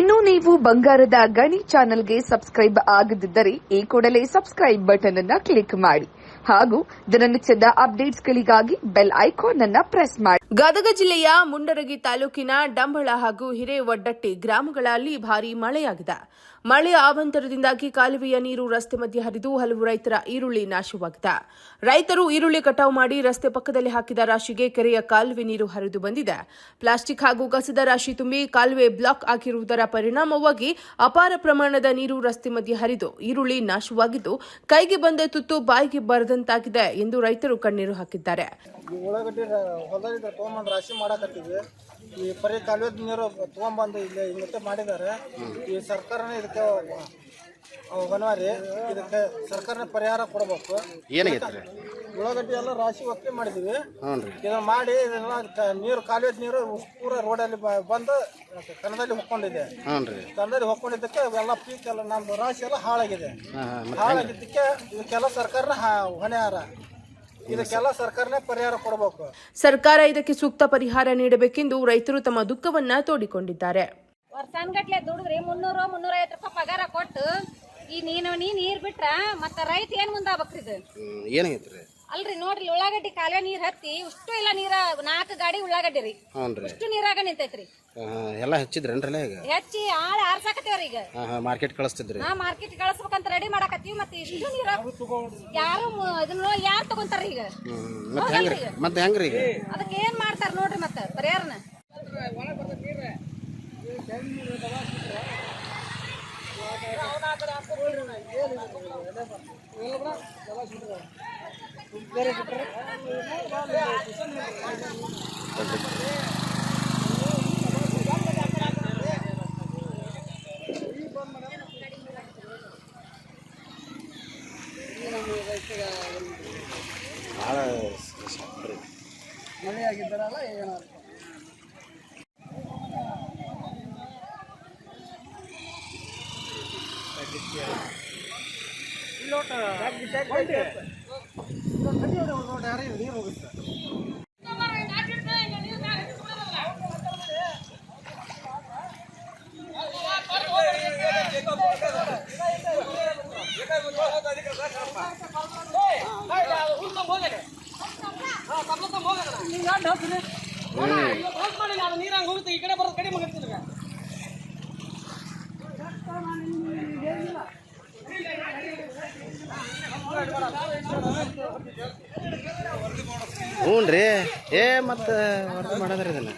ಇನ್ನು ನೀವು ಬಂಗಾರದ ಗಣಿ ಚಾನೆಲ್ಗೆ ಸಬ್ಸ್ಕ್ರೈಬ್ ಆಗದಿದ್ದರೆ ಈ ಕೂಡಲೇ ಸಬ್ಸ್ಕ್ರೈಬ್ ಬಟನ್ ಅನ್ನ ಕ್ಲಿಕ್ ಮಾಡಿ ಹಾಗೂ ದಿನನಿತ್ಯದ ಅಪ್ಡೇಟ್ಸ್ಗಳಿಗಾಗಿ ಬೆಲ್ ಐಕಾನ್ ಅನ್ನ ಪ್ರೆಸ್ ಮಾಡಿ. ಗದಗ ಜಿಲ್ಲೆಯ ಮುಂಡರಗಿ ತಾಲೂಕಿನ ಡಂಬಳ ಹಾಗೂ ಹಿರೇವಡ್ಡಟ್ಟಿ ಗ್ರಾಮಗಳಲ್ಲಿ ಭಾರೀ ಮಳೆಯಾಗಿದೆ. ಮಳೆ ಆವಂತರದಿಂದಾಗಿ ಕಾಲುವೆಯ ನೀರು ರಸ್ತೆ ಮಧ್ಯೆ ಹರಿದು ಹಲವು ರೈತರ ಈರುಳ್ಳಿ ನಾಶವಾಗಿದೆ. ರೈತರು ಈರುಳ್ಳಿ ಕಟಾವು ಮಾಡಿ ರಸ್ತೆ ಪಕ್ಕದಲ್ಲಿ ಹಾಕಿದ ರಾಶಿಗೆ ಕೆರೆಯ ಕಾಲುವೆ ನೀರು ಹರಿದು ಬಂದಿದೆ. ಪ್ಲಾಸ್ಟಿಕ್ ಹಾಗೂ ಕಸದ ರಾಶಿ ತುಂಬಿ ಕಾಲುವೆ ಬ್ಲಾಕ್ ಆಗಿರುವುದರ ಪರಿಣಾಮವಾಗಿ ಅಪಾರ ಪ್ರಮಾಣದ ನೀರು ರಸ್ತೆ ಮಧ್ಯೆ ಹರಿದು ಈರುಳ್ಳಿ ನಾಶವಾಗಿದ್ದು ಕೈಗೆ ಬಂದ ತುತ್ತು ಬಾಯಿಗೆ ಬರದಂತಾಗಿದೆ ಎಂದು ರೈತರು ಕಣ್ಣೀರು ಹಾಕಿದ್ದಾರೆ. ಈ ಉಳ್ಳಾಗಡ್ಡಿ ಹೊಲದಾಗ ತೊಗೊಂಬಂದು ರಾಶಿ ಮಾಡಾಕತ್ತೀವಿ. ಈ ಪರಿ ಕಾಲುವೆ ನೀರು ತೊಗೊಂಬಂದು ಇಲ್ಲಿ ಮತ್ತೆ ಮಾಡಿದ್ದಾರೆ. ಈ ಸರ್ಕಾರನೇ ಇದಕ್ಕೆ ವನವಾರಿ ಇದಕ್ಕೆ ಸರ್ಕಾರನೇ ಪರಿಹಾರ ಕೊಡಬೇಕು. ಏನಾಗೈತ್ರಿ ಉಳ್ಳಾಗಡ್ಡಿ ಎಲ್ಲ ರಾಶಿ ಒಕ್ಕಿ ಮಾಡಿದೀವಿ ಹ್ಞೂ ಇದನ್ನ ಮಾಡಿ ಇದನ್ನ ನೀರು ಕಾಲುವೆ ನೀರು ಪೂರ ರೋಡಲ್ಲಿ ಬ- ಬಂದು ಕನ್ನದಲ್ಲಿ ಹೊಕ್ಕೊಂಡಿದೆ ಹ್ಞೂ ರೀ ಕನ್ನದಲ್ಲಿ ಹೊಕ್ಕೊಂಡಿದ್ದಕ್ಕೆ ಎಲ್ಲ ಪೀಕ್ ಎಲ್ಲ ನಮ್ದು ರಾಶಿ ಎಲ್ಲ ಹಾಳಾಗಿದೆ. ಹಾಂ ಹಾಂ ಮತ್ತೆ ಹಾಳಾಗಿದ್ದಕ್ಕೆ ಇದಕ್ಕೆಲ್ಲ ಸರ್ಕಾರನ ಹಾ- ಹೊಣೆಹಾರ. ಇದಕ್ಕೆಲ್ಲ ಸರ್ಕಾರನೇ ಪರಿಹಾರ ಕೊಡಬೇಕು. ಸರ್ಕಾರ ಇದಕ್ಕೆ ಸೂಕ್ತ ಪರಿಹಾರ ನೀಡಬೇಕೆಂದು ರೈತರು ತಮ್ಮ ದುಃಖವನ್ನ ತೋಡಿಕೊಂಡಿದ್ದಾರೆ. ವರ್ಷಾನ್ಗಟ್ಲೆ ದುಡಿದ್ರಿ ಮುನ್ನೂರು ಐವತ್ತು ರೂಪಾಯಿ ಪಗಾರ ಕೊಟ್ಟು ಈ ನೀನು ನೀ ನೀರ್ ಬಿಟ್ರ ಮತ್ತ ರೈತ ಏನ್ ಮುಂದಾಗ್ಬೇಕ್ರಿ ಇದು? ಹ್ಮ್, ಏನಾಗೈತ್ರಿ ಅಲ್ರಿ ನೋಡ್ರಿ ಉಳ್ಳಾಗಡ್ಡಿ ಕಾಲುವೆ ನೀರ್ ಹತ್ತಿ ಇಷ್ಟು ಇಲ್ಲ ನೀರ ನಾಲ್ಕು ಗಾಡಿ ಉಳ್ಳಾಗಡ್ಡಿ ರೀ. ಹ್ಞೂ ರೀ ಇಷ್ಟು ನೀರಾಗ ನಿಂತೈತ್ರಿ. ಹಾಂ ಎಲ್ಲ ಹಚ್ಚಿದ್ರೇನ್ರಲ್ಲ ಈಗ? ಹೆಚ್ಚಿ ಆಳ ಆರ್ಸಾಕತ್ತೇವ್ರಿ ಈಗ. ಹಾಂ ಹಾಂ ಮಾರ್ಕೆಟ್ ಕಳಿಸ್ತಿದ್ರಿ. ನಾ ಮಾರ್ಕೆಟ್ ಕಳಿಸ್ಬೇಕಂತ ರೆಡಿ ಮಾಡಾಕತ್ತೀವಿ ಮತ್ತೆ ಇಷ್ಟು ನೀರ ಯಾರು ಮು- ಇದನ್ನ ಯಾರು ತಗೊಂತಾರ ಈಗ? ಹ್ಞೂ ಮತ್ತೆ ಹೆಂಗ್ರಿ? ಮತ್ತೆ ಹೆಂಗ್ರಿ ಈಗ? ಅದಕ್ಕೆ ಏನ್ ಮಾಡ್ತಾರ ನೋಡ್ರಿ ಮತ್ತೆ ಪರಿಹಾರನ? ಭಾಳ ರೀ ಮಳೆ ಆಗಿದ್ದಾರಲ್ಲ ಏನೋ ನೀರು ಹೋಗುತ್ತೆ ಹ್ಞೂ ರೀ ಏ ಮತ್ತೆ ಮಾಡೋದ್ರಿ ಇದನ್ನ?